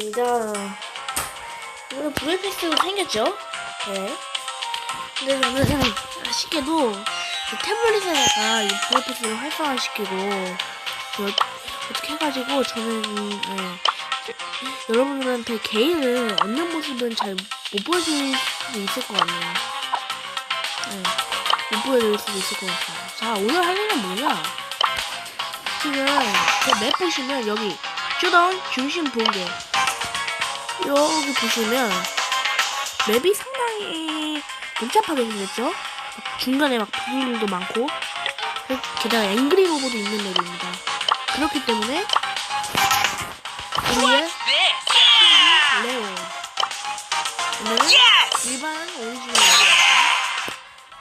입니다. 오늘 VFX로 생겼죠? 네. 근데 저는 아쉽게도 이 태블릿에다가 이 VFX를 활성화시키고 그 어떻게 해가지고 저는 네, 여러분들한테 개인을 얻는 모습은 잘 못 보여줄 수도 있을 것 같네요. 네, 못 보여줄 수도 있을 것 같아요. 자, 오늘 할 일은 뭐냐? 지금 그맵 보시면 여기 쇼다운 중심 보게 여기 보시면 맵이 상당히 복잡하게 생겼죠? 중간에 막 부분도 많고 게다가 앵그리 로봇도 있는 맵입니다. 그렇기 때문에 우리의? 레오 오늘은! 일반 오리지널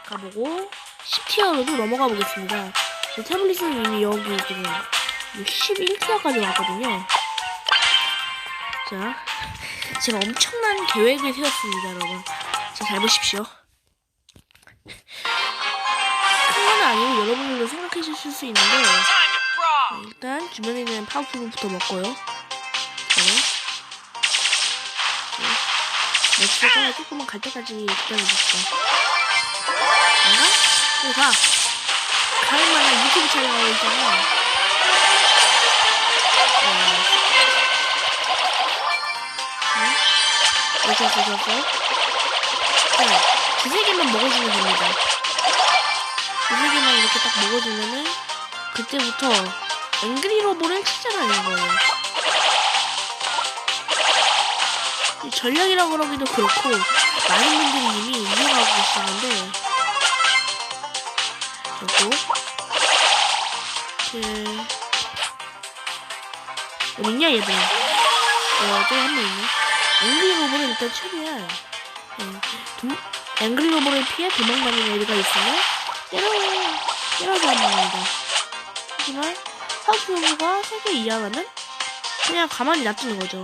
가보고 10티어로도 넘어가 보겠습니다. 제 태블릿은 이미 여기 지금 11티어까지 왔거든요. 자, 제가 엄청난 계획을 세웠습니다, 여러분. 자, 잘 보십시오. 큰건 아니고 여러분들도 생각해 주실 수 있는데 brawl! 일단 주변에 있는 파우프부터 먹고요. 자, 넥스가 조금만 갈 때까지 기다려주시죠. 뭔가? 여기 봐. 가을만한 유튜브 촬영하고 있잖아. 어서 어서. 자, 두세 개만 먹어주면 됩니다. 두세 개만 이렇게 딱 먹어주면은 그때부터 앵그리 로봇을 찾아가는 거예요. 이 전략이라고 그러기도 그렇고 많은 분들이 이미 이용하고 계시는데 그리고 그 어딨냐 얘들 어 저기 한명 있네 앵그리 로봇을 일단 최대한 음, 도, 앵그리 로봇을 피해 도망다니는 애가 있으면 때려 때려잡습니다 하지만 하우스 로봇가 3개 이하면은 그냥 가만히 놔두는 거죠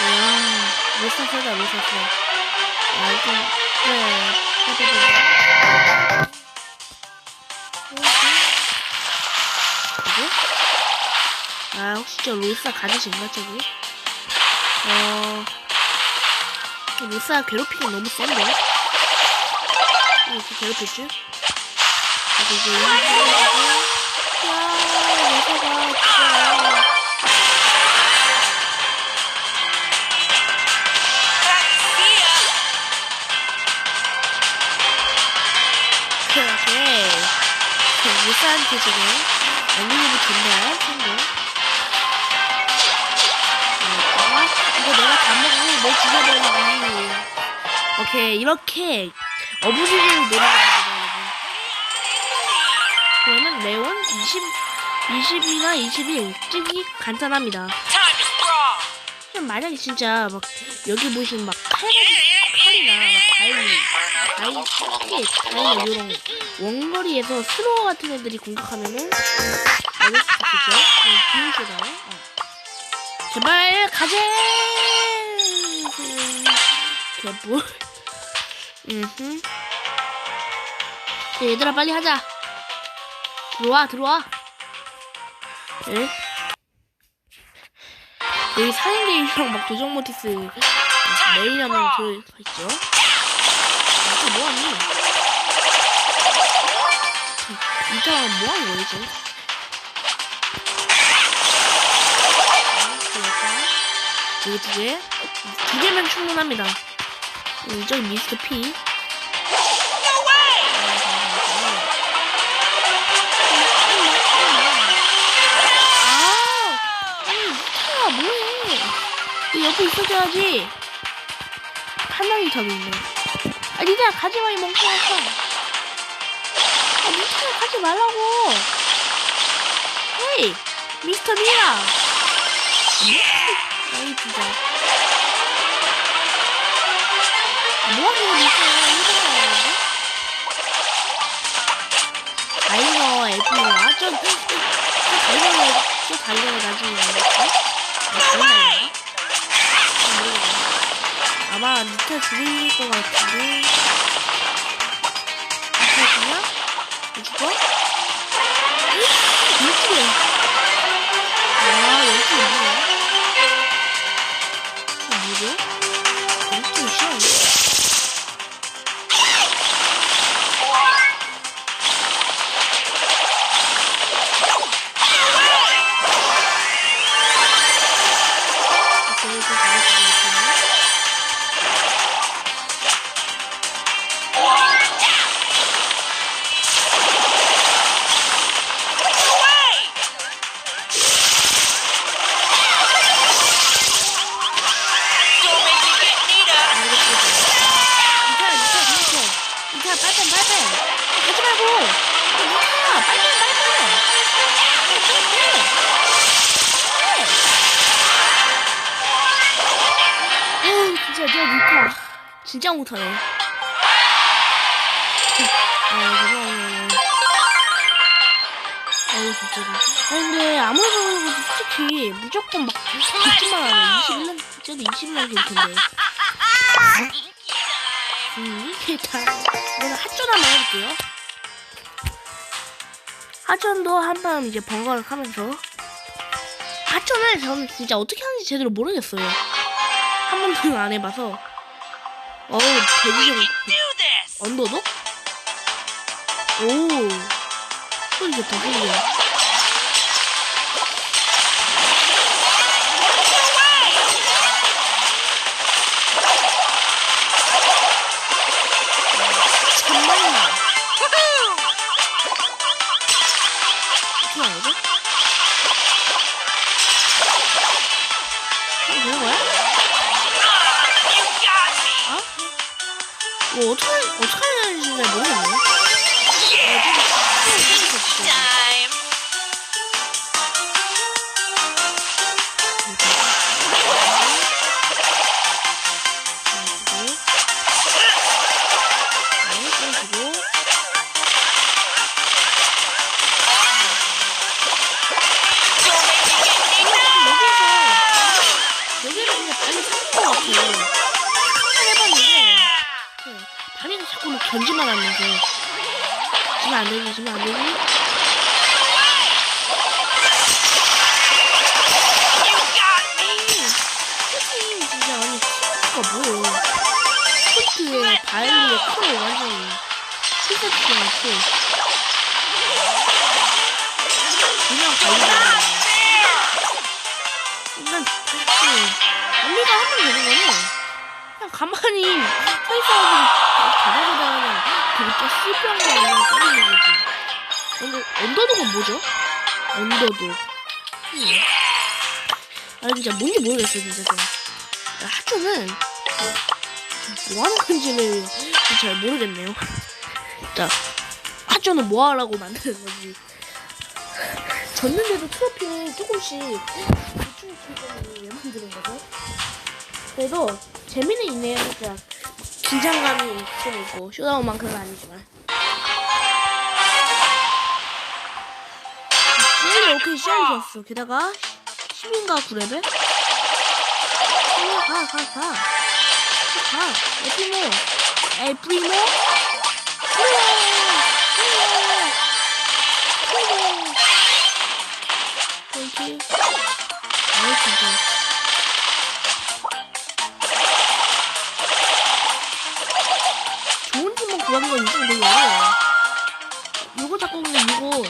와, 못 샀어다, 못 샀어. 아, 일단, 네, 빼빼빼. 뭐 아, 혹시 저 로이사 가지신가, 저기? 어, 이 로이사 괴롭히기 너무 센데? 이렇게 괴롭혔지? 그래서 이제 이거 야, 로이사가 진짜. 오케이. 그 무사한테 지금 알림이 좋네, 친구. 아, 이거 내가 다 먹고 내 죽여버리기. 오케이, 이렇게 거예요, 여러분. 그러면 레온 20, 20이나 21 찍기 간단합니다. 그냥 만약에 진짜 막 여기 보시면 막 칼, 칼이나 막 바위, 특히 바위 이런 원거리에서 스로어 같은 애들이 공격하면은 수 있겠죠? 비웃어요. 어. 제발 가재! 개뿔. 음. 얘들아 빨리 하자. 들어와 들어와. 네. 여기 사인 게임이랑 막 도전 모티스 메인하면 들어있죠? 아까 뭐하니? 이따가 뭐하는 거지? 지금? 여기 두 개. 두 개면 충분합니다. 음, 저기 미스터 way! 아, 옆에 있어줘야지. 하나이 더 있네. 아, 니가 가지 마, 이 멍청한 아, 미스터야, 가지 말라고. 헤이, 미스터 미야. 아이, 진짜. 미스터야, 힘들어하는데 다이거 엘프야? 저, 저, 저 다이거를, 저 다이거를 나중에 알겠지? 아? 아, 모르겠네. 아마 밑에 줄일 것 같은데. 밑에 그냥? 죽어? 응? 이렇 진짜 못하네. 아, 죄송해요. 아유, 진짜로. 아니, 근데 아무래도 솔직히 무조건 막 20만 하네. 21만, 저도 20만 될 텐데. 음, 이게 다. 내가 하전 한번 해볼게요. 하전도 한번 이제 번갈아 가면서. 하전을 저는 진짜 어떻게 하는지 제대로 모르겠어요. 한 번도 안 해봐서. 어우, this. 언더도? 오. 소리 좋다, 소리 좋아. 하면서 지면 안 되지, 지면 안 되지. 스킨 진짜 아니 스포츠가 뭐예요? 스포츠에 바이올리에 크로 완전히 실사치지 않고 그냥 바이올리에 일단 그 언니가 하면 되는 거는 그냥 가만히 서 있어가지고 가다가다 그냥 실패한 거 아니면 때리는 거지. 근데 언더독은 뭐죠? 언더독. 음. 아 진짜 뭔지 모르겠어요 진짜 좀. 하초는 뭐 하는 건지를 잘 모르겠네요. 진짜 하초는 뭐 하라고 만드는 건지. 졌는데도 트로피를 조금씩 대충 기분이 왜 만드는 거죠? 그래도 재미는 있네요 진짜. 긴장감이 좀 있고 쇼다운만큼은 아니지만. 제일 오케이 시작이 좋았어. 게다가 10인가 9레벨? 가, 가, 가, 가. 가. 에프리모. 프리모. 프리모. 프리모. 아이, 진짜. 팀만 구하는 건 인생 되게 어려워요. 요거 자꾸 그냥 이거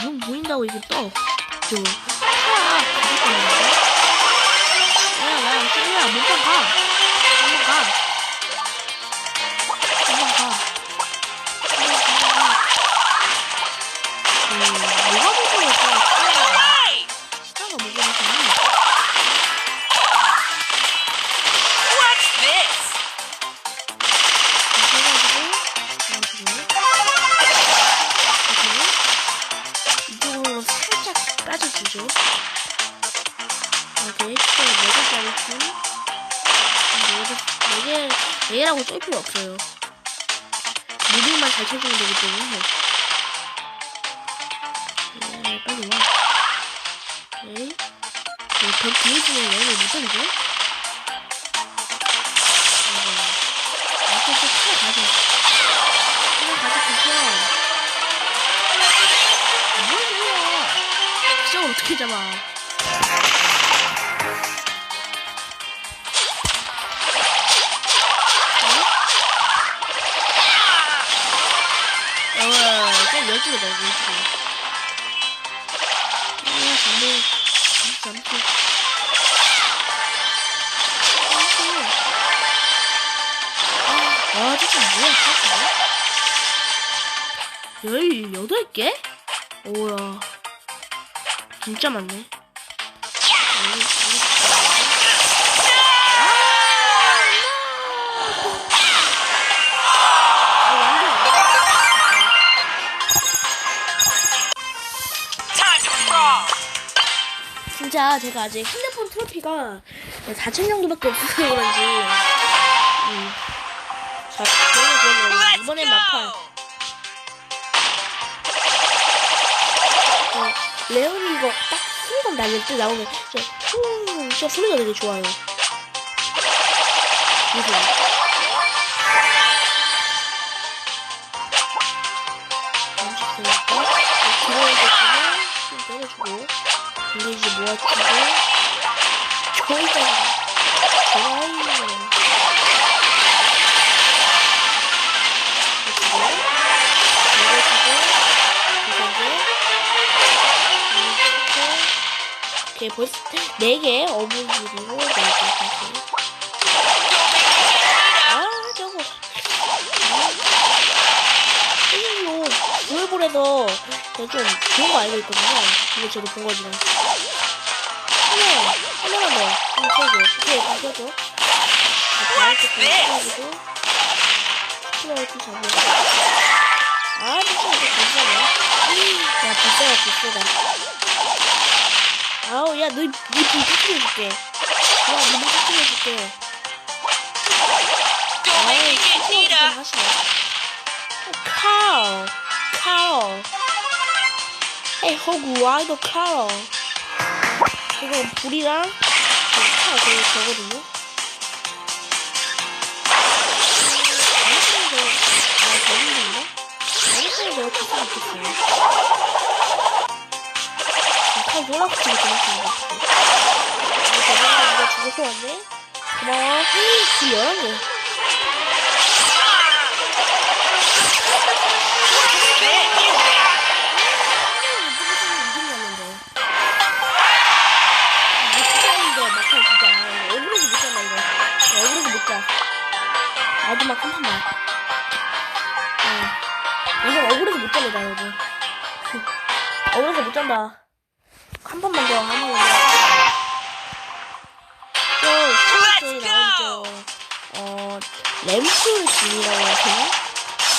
눈 보인다고 이게 떠. 저 하나 가질 거는데. 야야 시리야 못방 가. 한번 4개, 4개라고 쏠 필요 없어요. 무빙만 잘 쳐주면 되기 때문에. 네, 빨리 와. 오케이. 네, 벽 뒤에 있으면 얘를 못 던져. 이렇게 또 타러 가자. 타러 가자, 불편. 뭐야? 진짜 어떻게 잡아? 좀 열두 개다 이거. 아, 잠들, 잠들. 아, 진짜 뭐야, 진짜. 18개? 오야. 진짜 많네. 진짜 제가 아직 핸드폰 트로피가 4천 정도밖에 없어서 그런지. 음, 자, 그러면 그러면 이번엔 막판. 어, 레온이 이거 딱 날릴 때 나오면 진짜 후 진짜 소리가 되게 좋아요. 들어오겠지만 좀 때려주고 분리지 모아주고 저희가 좋아요. 오케이 벌써 4개 어부지리고 4개 다시 아 저거 이거 구글볼에서 제가 좀 좋은 거 알고 있거든요. 이거 저도 본 거지만. 하나 하나만 더. 하나 쳐줘 오케이 다 쳐줘 What's this? 플라이트 잡으러 아 진짜 이거 비싸네 야 비싸다 비싸다. 아우 야 너니불 터트려줄게. 야너불 터트려줄게. Don't make me get 좀 Nita. 하시네 카로 카로 헤이 호구 와이도 카로 이거 불이랑 카 되게 저거든요 아 있겠어요 칼 놀라고 치기 재밌는 것아 왔네? 고마워 불 11개 What's 마지막 한 판만. 어. 이건 억울해서 못 잡니다, 여러분. 억울해서 못 잔다. 한 판만 더, 한 판만 더. 저, 시청자들이 Let's 나오죠. 어, 램프 중이라고 되나?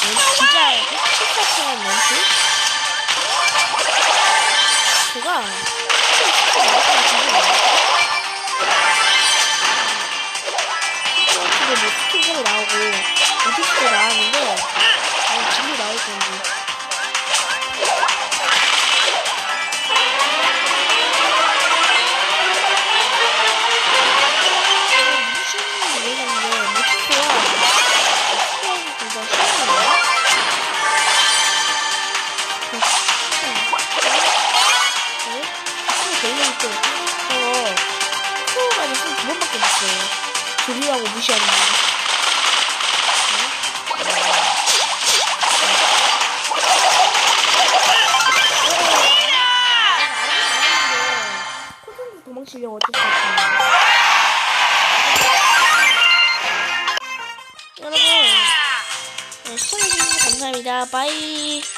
램프, 진짜 햇빛같은 램프? 제가 진짜 나왔다고 진짜 이게 뭐스 킨으로 나오고 오피스도 나왔는데 어, 지금 나올 건지 스킨이 진짜 싫어요 두 번밖에 못써요 조리라고 무시하는 거. 여